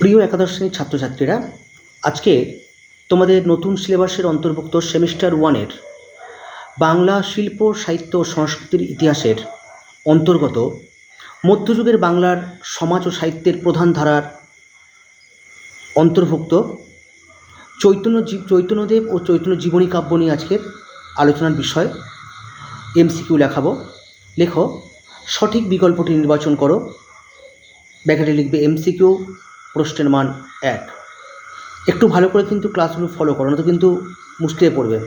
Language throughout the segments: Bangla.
প্রিয় একাদশ শ্রেণির ছাত্রছাত্রীরা, আজকে তোমাদের নতুন সিলেবাসের অন্তর্ভুক্ত সেমিস্টার ওয়ানের বাংলা শিল্প, সাহিত্য ও সংস্কৃতির ইতিহাসের অন্তর্গত মধ্যযুগের বাংলার সমাজ ও সাহিত্যের প্রধান ধারার অন্তর্ভুক্ত চৈতন্য চৈতন্যদেব ও চৈতন্য জীবনী কাব্য নিয়ে আজকের আলোচনার বিষয়। এমসিকিউ লেখাবো। লেখো, সঠিক বিকল্পটি নির্বাচন করো। ব্যাকেটে লিখবে এমসিকিউ। প্রশ্নের মান এক। একটু ভালো করে কিন্তু ক্লাসগুলো ফলো করো না তো কিন্তু মুশকিলে পড়বে।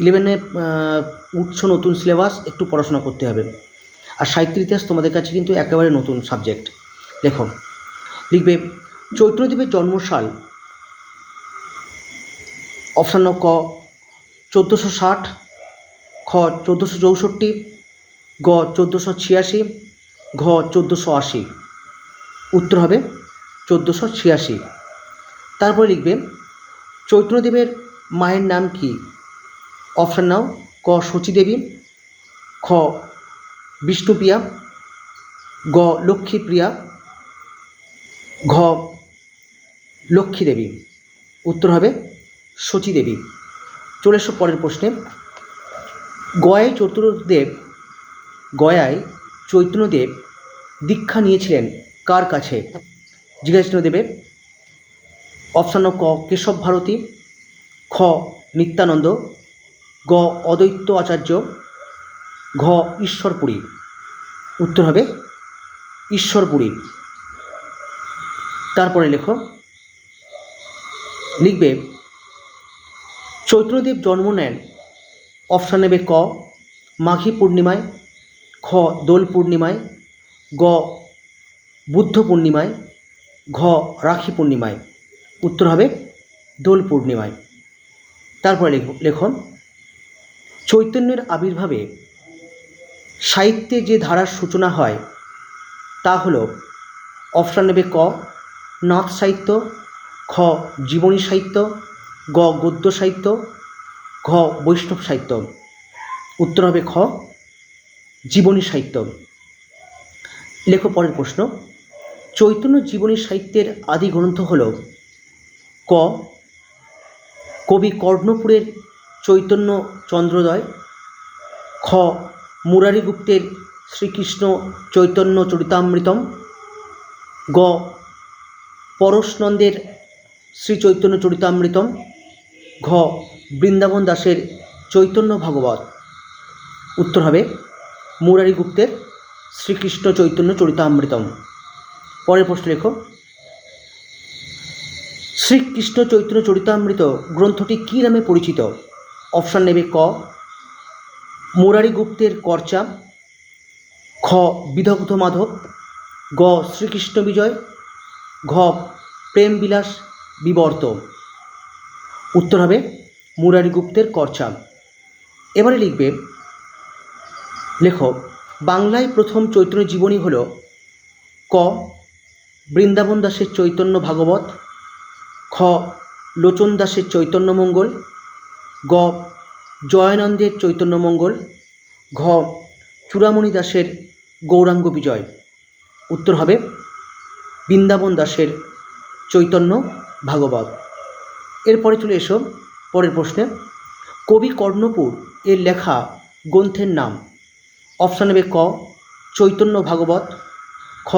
ইলেভেনে উঠছো নতুন সিলেবাস একটু পড়াশোনা করতে হবে। আর সাহিত্যের ইতিহাস তোমাদের কাছে কিন্তু একেবারে নতুন সাবজেক্ট লেখো লিখবে চৈত্রদেবের জন্মসাল অপশান ক, চোদ্দোশো ষাট, খ, চোদ্দোশো চৌষট্টি, গ, চোদ্দোশো ছিয়াশি, ঘ, চোদ্দোশো আশি। উত্তর হবে চোদ্দোশো ছিয়াশি। তারপরে লিখবে চৈত্রদেবের মায়ের নাম কি? অপশান নাও, ক শচীদেবী, খ বিষ্ণুপ্রিয়া, গ লক্ষ্মীপ্রিয়া, ঘ লক্ষ্মী দেবী উত্তর হবে শচীদেবী। চলে এসো পরের প্রশ্নে। গয়ায় চতুর্দেব গয়ায় চৈতন্যদেব দীক্ষা নিয়েছিলেন কার কাছে? জিজ্ঞাসা দেবের অপশান ক, কেশব ভারতী, খ, নিত্যানন্দ, গ, অদ্বৈত আচার্য, ঘ, ঈশ্বরপুরী। উত্তর হবে ঈশ্বরপুরী। তারপরে লেখো, লিখবে, চৈত্রদেব জন্ম নেন। অপশান নেবে ক, মাঘী পূর্ণিমায়, খ, দোল পূর্ণিমায়, গ, বুদ্ধ পূর্ণিমায় ঘ, রাখি পূর্ণিমায়। উত্তর হবে দোল পূর্ণিমায়। তারপরে লেখ, লেখন, চৈতন্যের আবির্ভাবে সাহিত্যে যে ধারার সূচনা হয়, তা হল অপশান নেবে ক, নাথ সাহিত্য, খ, জীবনী সাহিত্য, গ, গদ্য সাহিত্য, ঘ, বৈষ্ণব সাহিত্য। উত্তর হবে খ, জীবনী সাহিত্য। লেখো পরের প্রশ্ন। চৈতন্য জীবনী সাহিত্যের আদি গ্রন্থ হল ক। কবি কর্ণপুরের চৈতন্য চন্দ্রোদয়। খ। মুরারি গুপ্তের শ্রীকৃষ্ণ চৈতন্য চরিতামৃতম। গ। পরশনন্দের শ্রী চৈতন্য চরিতামৃতম। ঘ। বৃন্দাবন দাসের চৈতন্য ভাগবত। উত্তর হবে মুরারি গুপ্তের শ্রীকৃষ্ণ চৈতন্য চরিতামৃতম। পরের প্রশ্ন লেখো। শ্রীকৃষ্ণ চৈতন্য চরিতামৃত গ্রন্থটি কী নামে পরিচিত? অপশান নেবে ক মুরারি গুপ্তের কর্চা, খ বিদগ্ধ মাধব, গ, শ্রীকৃষ্ণ বিজয়, ঘ, প্রেমবিলাস, বিবর্ত। উত্তর হবে মুরারি গুপ্তের কর্চা। এবারে লিখবে লেখক বাংলায় প্রথম চৈতন্য জীবনী হল ক বৃন্দাবন দাসের চৈতন্য ভাগবত, খ, লোচন দাসের চৈতন্য মঙ্গল, গ, জয়ানন্দের চৈতন্য মঙ্গল, ঘ, চূড়ামণি দাসের গৌরাঙ্গ বিজয়। উত্তর হবে বৃন্দাবন দাসের চৈতন্য ভাগবত। এরপরে চলে এসো পরের প্রশ্নে। কবি কর্ণপুর এর লেখা গ্রন্থের নাম। অপশান হবে ক, চৈতন্য ভাগবত, খ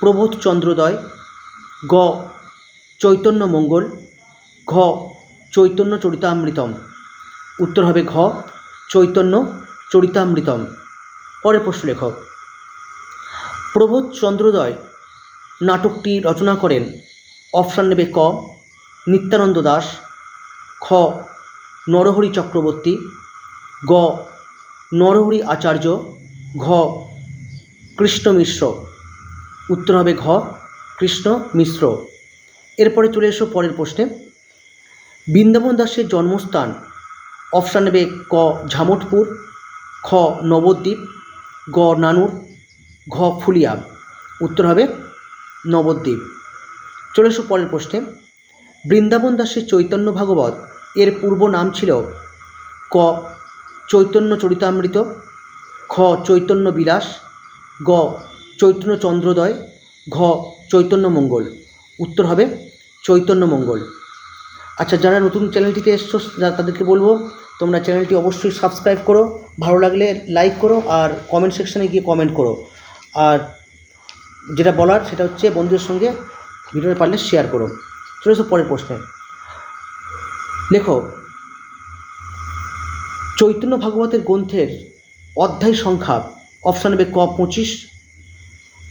প্রবোধ চন্দ্রোদয়, গ, চৈতন্য মঙ্গল, ঘ, চৈতন্য চরিতামৃতম। উত্তর হবে ঘ, চৈতন্য চরিতামৃতম। পরের প্রশ্ন লেখক প্রবোধ চন্দ্রোদয় নাটকটি রচনা করেন অপশান নেবে ক, নিত্যানন্দ দাস, খ, নরহরি চক্রবর্তী, গ, নরহরি আচার্য, ঘ, কৃষ্ণ মিশ্র। উত্তর হবে ঘ, কৃষ্ণ, মিশ্র। এরপরে চলে এসো পরের প্রশ্নে। বৃন্দাবন দাসের জন্মস্থান, অপশান নেবে ক, ঝামটপুর, খ, নবদ্বীপ, গ, নানুর, ঘ, ফুলিয়া। উত্তর হবে নবদ্বীপ। চলে এসো পরের প্রশ্নে। বৃন্দাবন দাসের চৈতন্য ভাগবত, এর পূর্ব নাম ছিল ক, চৈতন্য চরিতামৃত, খ, চৈতন্য বিলাস, গ চৈতন্য চন্দ্রোদয়, ঘ, চৈতন্য মঙ্গল। উত্তর হবে চৈতন্য মঙ্গল। আচ্ছা যারা নতুন চ্যানেলটিতে এসছো তাদেরকে বলব, তোমরা চ্যানেলটি অবশ্যই সাবস্ক্রাইব করো, ভালো লাগলে লাইক করো আর কমেন্ট সেকশানে গিয়ে কমেন্ট করো। আর যেটা বলার, সেটা হচ্ছে বন্ধুদের সঙ্গে ভিডিওটা পারলে শেয়ার করো। চলে এসো পরের প্রশ্নে। লেখো, চৈতন্য ভাগবতের গ্রন্থের অধ্যায় সংখ্যা অপশান হবে ক পঁচিশ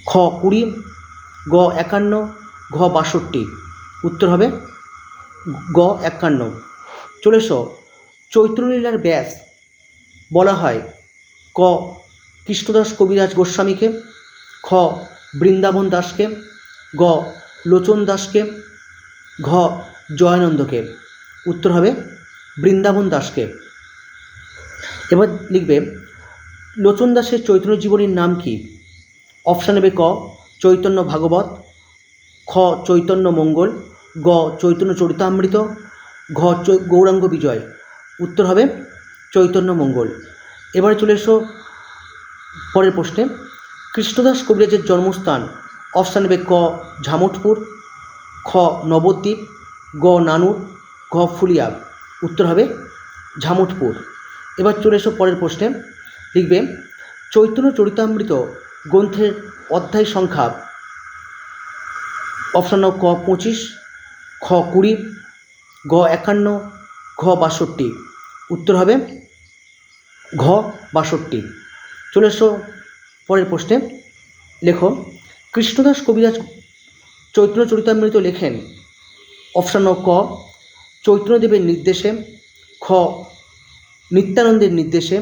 খ কুড়ি, গ একান্ন, ঘ বাষট্টি। উত্তর হবে গ একান্ন। চলে এসো। চৈত্রলীলার ব্যাস বলা হয় ক কৃষ্ণদাস কবিরাজ গোস্বামীকে, খ বৃন্দাবন দাসকে, গ লোচন দাসকে, ঘ জয়ানন্দকে। উত্তর হবে বৃন্দাবন দাসকে। এবার লিখবে, লোচন দাসের চৈতন্য জীবনীর নাম কি? অপশান হবে ক, চৈতন্য ভাগবত, খ, চৈতন্য মঙ্গল, গ, চৈতন্য চরিতামৃত, ঘ গৌরাঙ্গ বিজয়। উত্তর হবে চৈতন্য মঙ্গল। এবারে চলে এসো পরের প্রশ্নে। কৃষ্ণদাস কবিরাজের জন্মস্থান, অপশান নেবে ক, ঝামটপুর, খ, নবদ্বীপ, গ, নানুর, ঘ, ফুলিয়া। উত্তর হবে ঝামটপুর। এবার চলে এসো পরের প্রশ্নে। লিখবে, চৈতন্য চরিতামৃত গ্রন্থের অধ্যায় সংখ্যা অপশান ক পঁচিশ, খ কুড়ি, গ একান্ন, ঘ বাষট্টি। উত্তর হবে ঘ বাষট্টি। চলে এসো পরের প্রশ্নে। লেখো, কৃষ্ণদাস কবিরাজ চৈতন্য চরিতামৃত লেখেন। অপশান ক, চৈতন্যদেবের নির্দেশে। খ, নিত্যানন্দের নির্দেশে।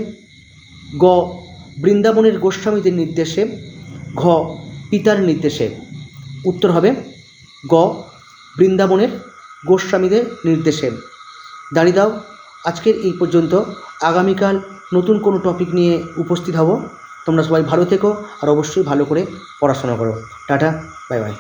গ বৃন্দাবনের গোস্বামীদের নির্দেশে, ঘ, পিতার নির্দেশে। উত্তর হবে গ, বৃন্দাবনের গোস্বামীদের নির্দেশে। দাঁড়িয়ে দাও, আজকের এই পর্যন্ত। আগামীকাল নতুন কোনো টপিক নিয়ে উপস্থিত হব। তোমরা সবাই ভালো থেকো আর অবশ্যই ভালো করে পড়াশোনা করো। Tata bye bye